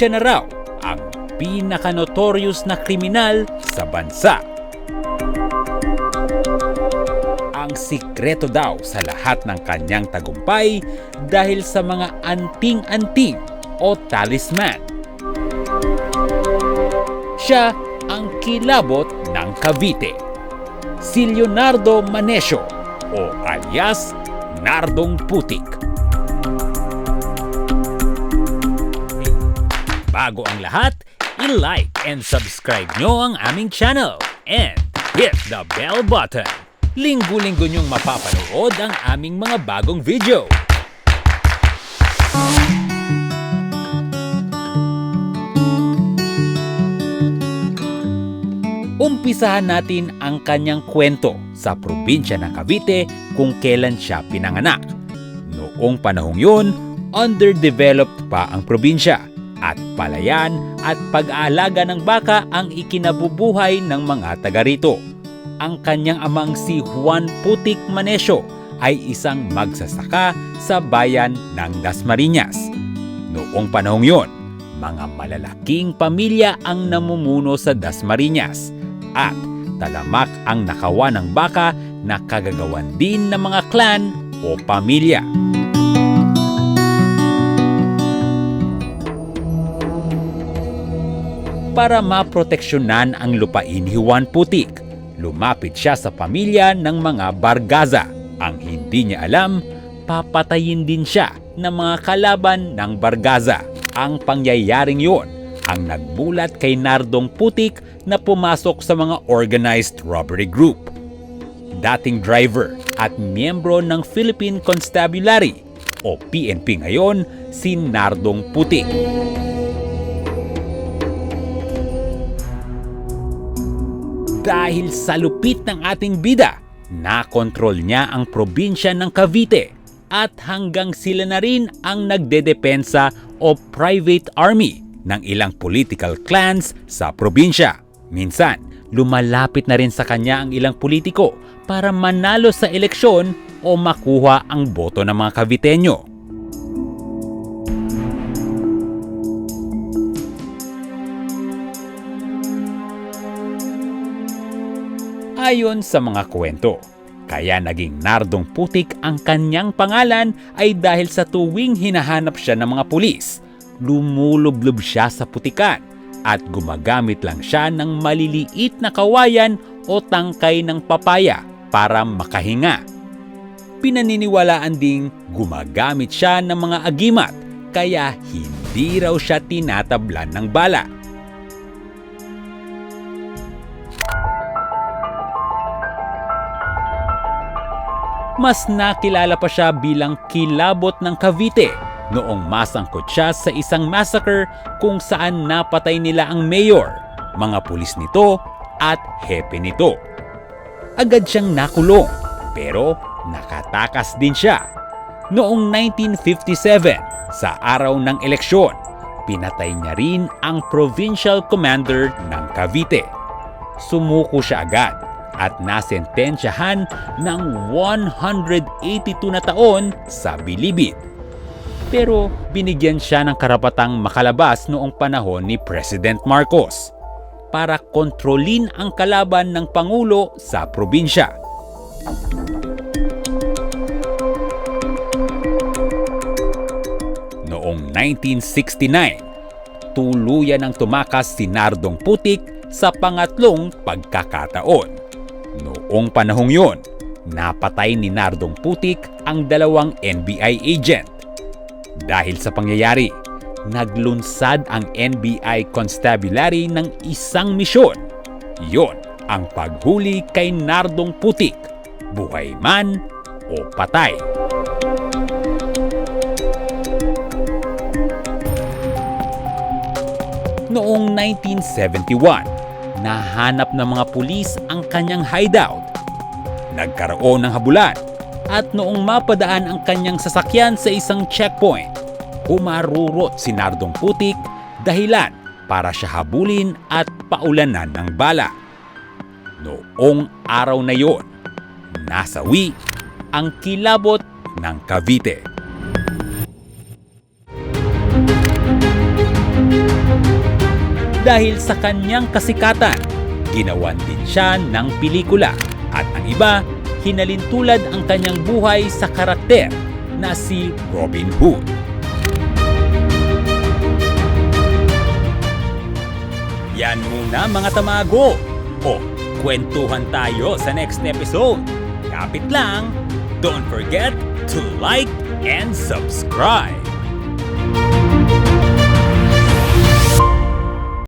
Siya na raw ang pinaka-notorious na kriminal sa bansa. Ang sikreto daw sa lahat ng kanyang tagumpay dahil sa mga anting-anting o talisman. Siya ang kilabot ng Cavite. Si Leonardo Manesio o alias Nardong Putik. Bago ang lahat, i-like and subscribe nyo ang aming channel and hit the bell button. Linggo-linggo nyong mapapanood ang aming mga bagong video. Umpisahan natin ang kanyang kwento sa probinsya ng Cavite kung kailan siya pinanganak. Noong panahong yun, underdeveloped pa ang probinsya at palayan at pag-aalaga ng baka ang ikinabubuhay ng mga taga rito. Ang kanyang amang si Juan Putik Manesio ay isang magsasaka sa bayan ng Dasmariñas. Noong panahong yon, mga malalaking pamilya ang namumuno sa Dasmariñas at talamak ang nakawa ng baka na kagagawan din ng mga clan o pamilya. Para maproteksyonan ang lupain ni Juan Putik, lumapit siya sa pamilya ng mga Bargaza. Ang hindi niya alam, papatayin din siya ng mga kalaban ng Bargaza. Ang pangyayaring yon ang nagbulat kay Nardong Putik na pumasok sa mga organized robbery group. Dating driver at miyembro ng Philippine Constabulary o PNP ngayon si Nardong Putik. Dahil sa lupit ng ating bida, nakontrol niya ang probinsya ng Cavite at hanggang sila na rin ang nagdedepensa o private army ng ilang political clans sa probinsya. Minsan, lumalapit na rin sa kanya ang ilang politiko para manalo sa eleksyon o makuha ang boto ng mga Caviteño. Ayon sa mga kwento, kaya naging Nardong Putik ang kanyang pangalan ay dahil sa tuwing hinahanap siya ng mga pulis, lumulublob siya sa putikan at gumagamit lang siya ng maliliit na kawayan o tangkay ng papaya para makahinga. Pinaniniwalaan ding gumagamit siya ng mga agimat kaya hindi raw siya tinatablan ng bala. mas nakilala pa siya bilang kilabot ng Cavite noong masangkot siya sa isang massacre kung saan napatay nila ang mayor, mga pulis nito at hepe nito. Agad siyang nakulong pero nakatakas din siya. Noong 1957, sa araw ng eleksyon, pinatay niya rin ang provincial commander ng Cavite. Sumuko siya agad at nasentensyahan ng 182 na taon sa bilibid. Pero binigyan siya ng karapatang makalabas noong panahon ni President Marcos para kontrolin ang kalaban ng Pangulo sa probinsya. Noong 1969, tuluyan ang tumakas si Nardong Putik sa pangatlong pagkakataon. Noong panahong yon, napatay ni Nardong Putik ang dalawang NBI agent. Dahil sa pangyayari, naglunsad ang NBI Constabulary ng isang misyon. Yon ang paghuli kay Nardong Putik, buhay man o patay. Noong 1971, nahanap ng mga pulis ang kanyang hideout. Nagkaroon ng habulan at noong mapadaan ang kanyang sasakyan sa isang checkpoint, umarurot si Nardong Putik dahilan para siya habulin at paulanan ng bala. Noong araw na yon, nasawi ang kilabot ng Cavite. Dahil sa kanyang kasikatan, ginawan din siya ng pelikula at ang iba hinalin tulad ang kanyang buhay sa karakter na si Robin Hood. Yan muna mga tamago. O, kwentuhan tayo sa next episode. Kapit lang, don't forget to like and subscribe.